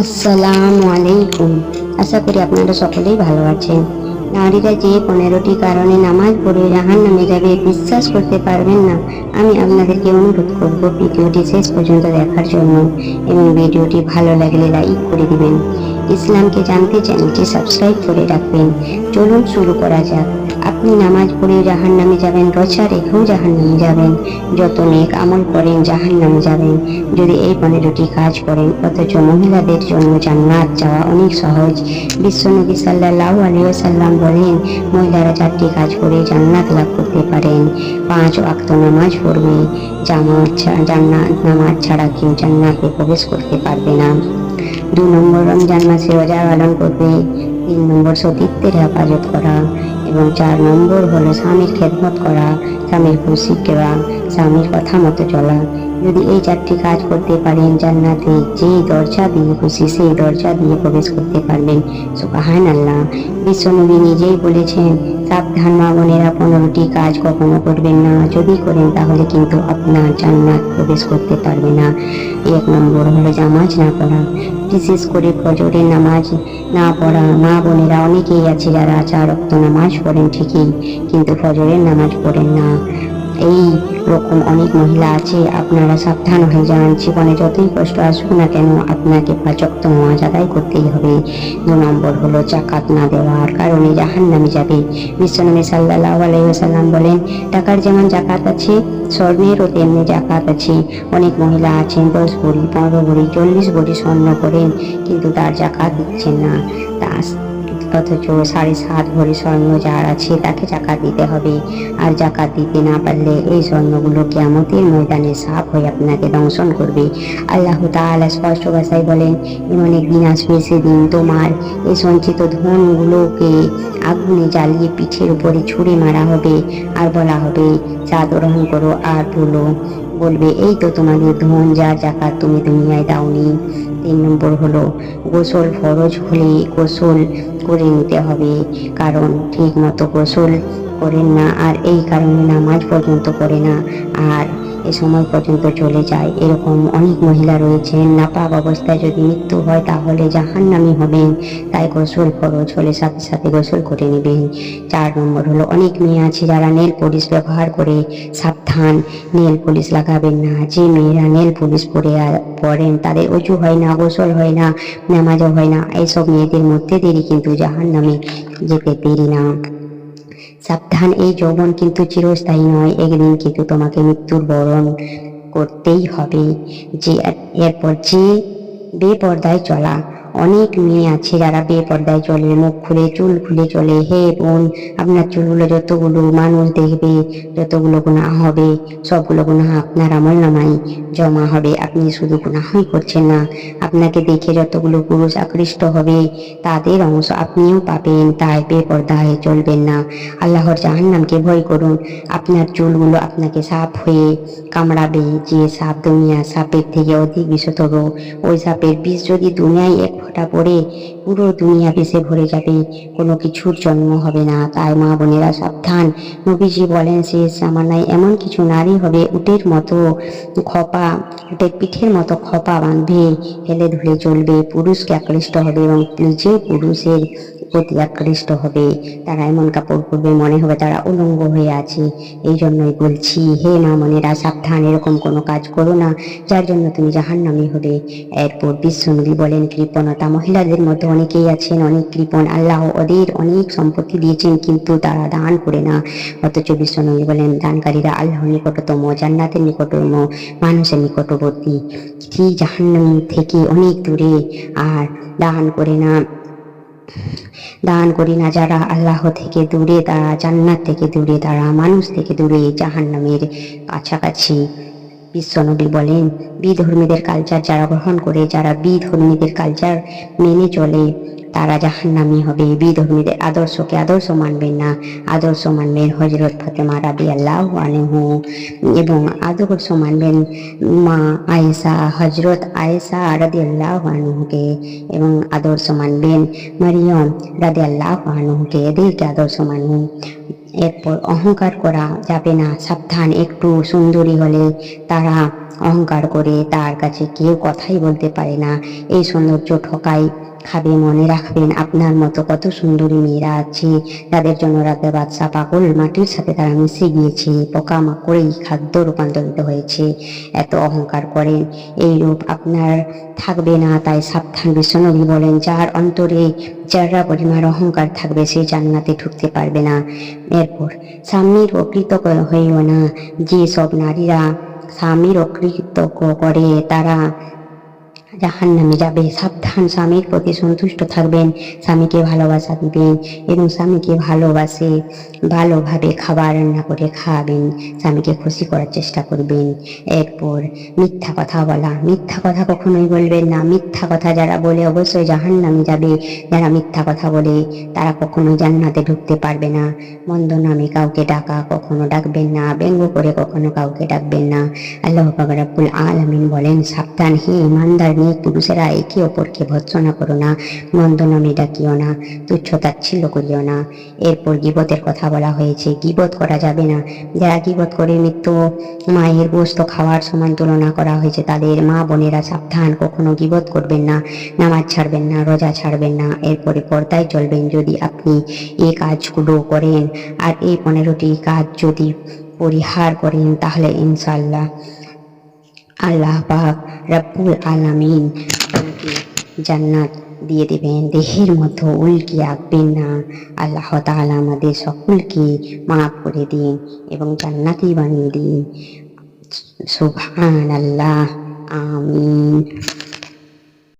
আসসালামু আলাইকুম আশা করি আপনারা সকলেই ভালো আছেন। নারীরা যে পনেরোটি কারণে নামাজ পড়ে জাহান নামে যাবে, বিশ্বাস করতে পারবেন না। আমি আপনাদেরকে অনুরোধ করব ভিডিওটি শেষ পর্যন্ত দেখার জন্য। এবং ভিডিওটি ভালো লাগলে লাইক করে দিবেন। ইসলামকে জানতে চ্যানেলটি সাবস্ক্রাইব করে রাখবেন। চলুন শুরু করা যাক। আপনি নামাজ পড়ে জাহান নামে যাবেন রচা রেখেও জাহান নামে যাবেন। যত নেক আমল করেন জাহান নামে যাবেন। যদি এই পনেরোটি কাজ করেন, অথচ মহিলাদের জন্য জান্নাত যাওয়া অনেক সহজ। বিশ্বনবী সাল্লাহ আলিয়া সাল্লাম বলেন, মহিলারা চারটি কাজ করে জান্নাত লাভ করতে পারেন। পাঁচ ওয়াক্ত নামাজ পড়বে। জামাত জান্নাত নামাজ ছাড়া কেউ জান্নাতে প্রবেশ করতে পারবে না। দু নম্বর রমজান মাসে রোজা পালন করবে, তিন নম্বর সতীর্থের হেফাজত করা এবং চার নম্বর হলো স্বামীর খেদমত করা, স্বামীর খুশি দেওয়া। স্বামীর কথা মতো চলা। যদি এই চারটি কাজ করতে পারেন জান্নাতে যে দরজা দিয়ে খুশি, সেই দরজা দিয়ে প্রবেশ করতে পারবেন। সুবাহান আল্লাহ বিশ্বনবী নিজেই বলেছেন, সাবধান মা বোনেরা পনেরোটি কাজ কখনো করবেন না। যদি করেন, তাহলে কিন্তু আপনার জান্নাত প্রবেশ করতে পারবে না। এক নম্বর হলো জামাজ না পড়া। বিশেষ করে ফজরের নামাজ না পড়া। মা বোনেরা অনেকেই আছে যারা চার রক্ত নামাজ পড়েন ঠিকই, কিন্তু ফজরের নামাজ পড়েন না। এই রকম অনেক মহিলা আছে, আপনারা সাবধান হয়ে যান। জীবনে যতই কষ্ট আসুক না কেন, আপনাকে পাচক্ত নামাজ আদায় করতেই হবে। দু নম্বর হলো চাকাত না দেওয়ার কারণে জাহান নামে যাবে। বিশ্বনবী সাল্লাহ আলাইসাল্লাম বলেন, টাকার যেমন জাকাত আছে, স্বর্ণেরও তেমনি জাকাত আছে। অনেক মহিলা আছেন, দশ ভরি, পনেরো ভরি, চল্লিশ ভরি স্বর্ণ করেন, কিন্তু তার জাকাত দিচ্ছেন না। তা অথচ সাড়ে সাত ভরি স্বর্ণ যার আছে তাকে জাকাত দিতে হবে। আর জাকাত দিতে না পারলে এই স্বর্ণগুলো কেমতের ময়দানে সাপ হয়ে আপনাকে দংশন করবে। আল্লাহ তাআলা স্পষ্ট ভাষায় বলেন, এমন একদিন আসবে সেদিন তোমার এই সঞ্চিত ধনগুলোকে আগুনে জ্বালিয়ে পিঠের উপরে ছুঁড়ে মারা হবে আর বলা হবে, চাঁদ গ্রহণ করো আর তুলো। বলবে, এই তো তোমাদের ধন যা জাকাত তুমি দুনিয়ায় দাওনি। তিন নম্বর হলো গোসল, ফরজ হলে গোসল করে নিতে হবে। কারণ ঠিক মতো গোসল করেন না আর এই কারণে নামাজ পর্যন্ত করে না। আর এ সময় পর্যন্ত চলে যায়। এরকম অনেক মহিলা রয়েছেন নাপাক অবস্থায় যদি মৃত্যু হয়, তাহলে জাহান্নামি হবেন তাই গোসল খরচ হলে সাথে সাথে গোসল করে নেবেন চার নম্বর হলো, অনেক মেয়ে আছে যারা নেল পলিশ ব্যবহার করে। সাবধান, নেল পলিশ লাগাবেন না। যে মেয়েরা নেল পলিশ পরে পরেন, তাদের উঁচু হয় না, গোসল হয় না, নামাজও হয় না। এইসব মেয়েদের মধ্যে দেরি কিন্তু জাহান নামে যেতে দেরি না। সাবধান, এই যৌবন কিন্তু চিরস্থায়ী নয়। একদিন কিন্তু তোমাকে মৃত্যুর বরণ করতেই হবে। যে, এরপর যে বেপর্দায় চলা। অনেক মেয়ে আছে যারা বেপর্দায় চলে, মুখ খুলে, চুল খুলে চলে। হে বোন, আপনার চুলগুলো যতগুলো মানুষ দেখবে, যতগুলো গুণা হবে, সবগুলো গুণা আপনার আমল নামাই জমা হবে। আপনি শুধু গুণাহই করছেন না, আপনাকে দেখে যতগুলো পুরুষ আকৃষ্ট হবে, তাদের অংশ আপনিও পাবেন, তাই বেপর্দায় চলবেন না। আল্লাহর জাহান্নামকে ভয় করুন, আপনার চুলগুলো আপনাকে সাপ হয়ে কামড়াবে, যে সাপ দুনিয়া সাপের থেকে অধিক বিষতর ওই সাপের বিষ যদি দুনিয়ায় এক ফোঁটা পড়ে, পুরো দুনিয়া বিষে ভরে যাবে। কোনো কিছুর জন্ম হবে না। তাই মা বোনেরা সাবধান। নবীজি বলেন শেষ জামানায় এমন কিছু নারী হবে, উটের মতো খপা, উটের পিঠের মতো খপা বাঁধবে ফেলে ধুলে চলবে পুরুষকে আকৃষ্ট হবে এবং যে পুরুষের প্রতি আকৃষ্ট হবে। তারা এমন কাপড় পরবে, মনে হবে তারা উলঙ্গ হয়ে আছে। এই জন্যই বলছি, হে মা মনেরা, সাবধান, এরকম কোনো কাজ করো না, যার জন্য তুমি জাহান্নামী হবে। এরপর বিশ্বনবী বলেন, কৃপণতা মহিলাদের মধ্যে অনেকেই আছেন, অনেক কৃপণ আল্লাহ ওদের অনেক সম্পত্তি দিয়েছেন, কিন্তু তারা দান করে না। অথচ বিশ্বনবী বলেন, দানকারীরা আল্লাহর নিকটতম, জান্নাতের নিকটতম, মানুষের নিকটবর্তী। ঠিক জাহান্নাম থেকে অনেক দূরে, আর দান করে না। দান করি না যারা আল্লাহ থেকে দূরে তারা জান্নাত থেকে দূরে, তারা মানুষ থেকে দূরে, জাহান্নামের কাছাকাছি। বিশ্বনবী বলেন, বিধর্মীদের কালচার যারা গ্রহণ করে, যারা বিধর্মীদের কালচার মেনে চলে তারা জাহান্নামি হবে। বিধর্মীদের আদর্শকে আদর্শ মানবেন না। আদর্শ মানবেন হজরত ফাতেমা রাবি আল্লাহ আলহু এবং আদর্শ মানবেন মা আয়েশা হজরত আয়েশা রাদি আল্লাহ আনহুকে। এবং আদর্শ মানবেন মারিয়ম রাদি আল্লাহ আনহুকে। এদেরকে আদর্শ মানবেন এরপর অহংকার করা যাবে না। সাবধান, একটু সুন্দরী হলে তারা অহংকার করে। তার কাছে কেউ কথাই বলতে পারে না। এই সৌন্দর্য ঠকাই খাবে, মনে রাখবেন আপনার মতো কত সুন্দরী মেয়েরা আছে। যাদের জন্য রাতে বাচ্চা পাগল মাটির সাথে তারা মিশে গিয়েছে, পোকামাকড়েই খাদ্য রূপান্তরিত হয়েছে। এত অহংকার করেন এই রূপ আপনার থাকবে না, তাই সাবধান বিশ্বনবী বলেন, যার অন্তরে যারা পরিমাণ অহংকার থাকবে, সে জান্নাতে ঢুকতে পারবে না। এরপর, স্বামীর অকৃত হইও না, যে সব নারীরা স্বামীর অকৃতজ্ঞ করে, তারা জাহান নামে যাবে সাবধান স্বামীর প্রতি সন্তুষ্ট থাকবেন, স্বামীকে ভালোবাসা দিবেন এবং স্বামীকে ভালোবাসে, ভালোভাবে খাবার রান্না করে খাওয়াবেন স্বামীকে খুশি করার চেষ্টা করবেন। এরপর মিথ্যা কথা বলা, মিথ্যা কথা কখনোই বলবেন না। মিথ্যা কথা যারা বলে অবশ্যই জাহান নামে যাবে। যারা মিথ্যা কথা বলে, তারা কখনো জান্নাতে ঢুকতে পারবে না। মন্দ নামে কাউকে ডাকা কখনো ডাকবেন না। ব্যঙ্গ করে কখনো কাউকে ডাকবেন না। আল্লাহ রাব্বুল আলামিন বলেন, সাবধান হে ইমানদার নেক পুরুষেরা একে অপরকে ভৎসনা করো না মন্দ ডাকিও না তুচ্ছ তাচ্ছিল্য করিও না। এরপর গিবতের কথা বলা হয়েছে, গিবত করা যাবে না। যারা গিবত করে মৃত্যু, মায়ের গোস্ত খাওয়ার সমান তুলনা করা হয়েছে, তাদের মা বোনেরা সাবধান, কখনো গিবত করবেন না, নামাজ ছাড়বেন না, রোজা ছাড়বেন না। এরপরে পর্দায় চলবেন, যদি আপনি এই কাজগুলো করেন, আর এই পনেরোটি কাজ যদি পরিহার করেন, তাহলে ইনশাল্লাহ আল্লাহ পাক রব্বুল আলামিন আপনাকে জান্নাত দিয়ে দেবেন, দেহের মধ্যে উল্কি আঁকবেন না। আল্লাহ তাআলা আমাদের সকলকে মাফ করে দিন এবং জান্নাতি বানিয়ে দিন। সুবহান আল্লাহ আমিন।